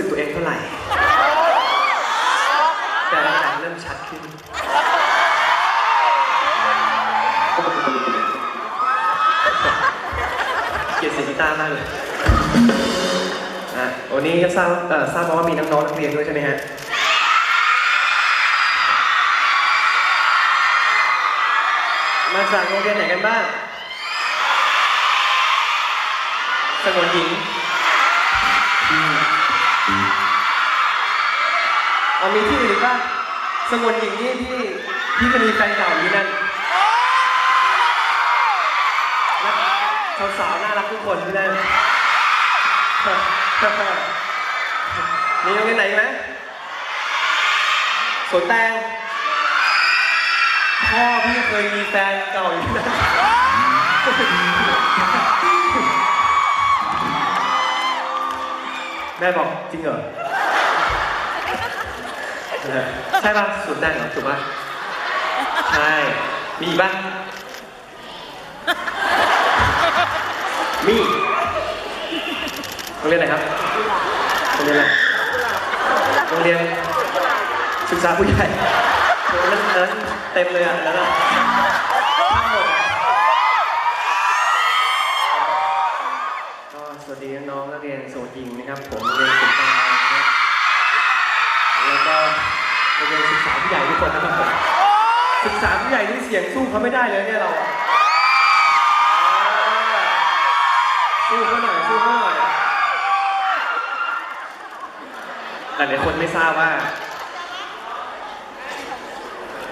สึกตัวเองเท่าไหร่ แต่หลังเริ่มชัดขึ้น เกียดเสียงกีตาร์มากเลยอะวันนี้ทราบเอ่อทราบมาว่ามีน้องๆนักเรียนด้วยใช่ไหมฮะ มาจากโรงเรียนไหนกันบ้างสงวนหญิง เอามีที่อื่นอีกป่ะสงวนหญิงนี่ที่ที่จะมีแฟนเก่าอยู่ที่นั่นนักสาวๆน่ารักทุกคนที่นั่นมีโรงเรียนไหนอีกไหมสวนแตงพ่อพี่เคยมีแฟนเก่าอยู่นะ แม่บอกจริงเหรอเออใช่ป่ะสุดได้เหรอถูกป่ะใช่มีอีกป่ะมีโรงเรียนไหนครับโรงเรียนอะไรโรงเรียนศึกษาผู้ใหญ่โรงเรียนนั้นเต็มเลยอะแล้วก็ทั้งหมด รียนโสดหญิงนะครับ ผมเรียนศึกษานะครับแล้วก็เรียนศึกษาผู้ใหญ่ทุกคนนะครับผมศึกษาผู้ใหญ่ที่เสียงสู้เขาไม่ได้เลยเนี่ยเราอะสู้เขาหน่อยสู้เขาหน่อยแต่หลายคนไม่ทราบว่า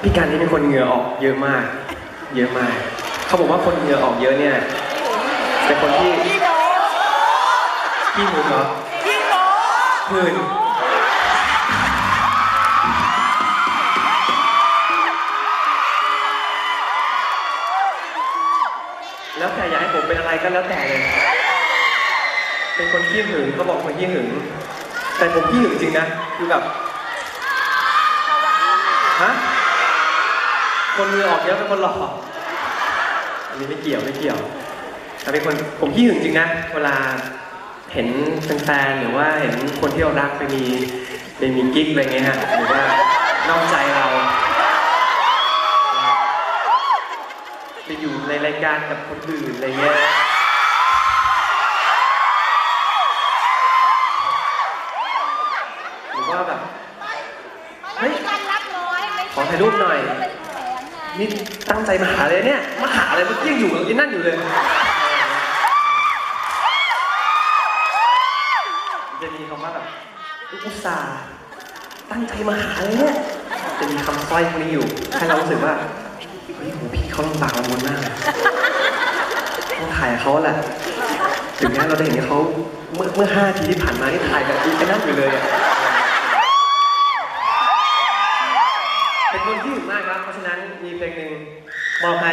พี่การนี่เป็นคนเหงื่อออกเยอะมาก เยอะมาก เขาบอกว่าคนเหงื่อออกเยอะเนี่ยเป็นคนที่ ขี้หืนเหรอหืนแล้วแต่อยากให้ผมเป็นอะไรก็แล้วแต่เลย เป็นคนขี้หึงเขาบอกคนขี้หึง แต่ผมขี้หึงจริงนะ คือแบบ ฮะ คนมือออกเยอะเป็นคนหล่ออันนี้ไม่เกี่ยวไม่เกี่ยวแต่เป็นคนผมขี้หึงจริงนะ เวลา เห็นแฟนๆหรือว่าเห็นคนที่เรารักไปมีไปมีกิ๊กอะไรเงี้ยฮะหรือว่านอกใจเราไปอยู่ในรายการกับคนอื่นอะไรเงี้ยหรือว่าแบบเฮ้ยขอถ่ายรูปหน่อยนี่ตั้งใจมาหาเลยเนี่ย มาหาอะไรเมื่อกี้ยังอยู่ยังนั่นอยู่เลย อุตส่าห์ตั้งใจมาหาเลยเนี่ย จะมีคำสร้อยพวกนี้อยู่ ให้เรารู้สึกว่า เฮ้ยโหพี่เขาลำบากลำบนมากต้องถ่ายเขาแหละ ถึงแม้เราจะเห็นเขาเมื่อเมื่อห้าทีที่ผ่านมาที่ถ่ายแบบอีกนั่นอยู่เลยอะเป็นคนที่หึงมากครับ เพราะฉะนั้นมีเพลงหนึ่งมอบให้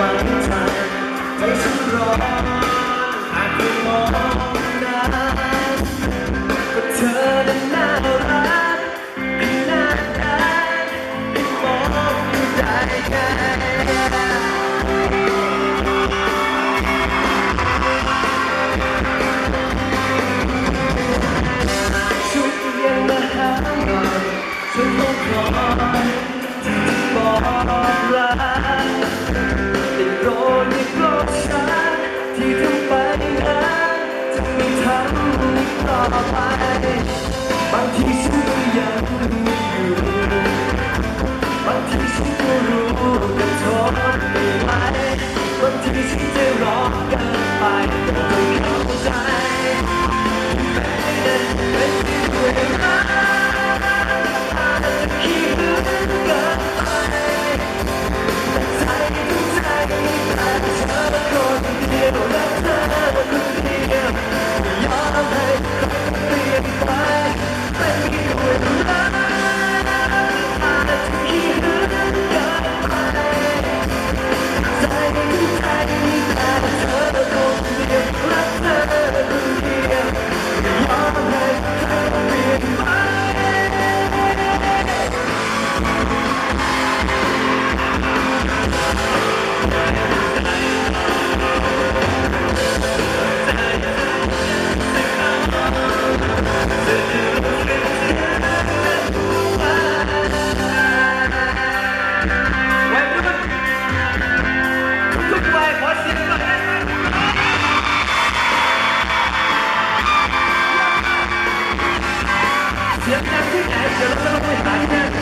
ช่หวังใจไม่ใช่รออากไม่มอง 我也不是不爱国先生先生先生请安全了再说我的家里面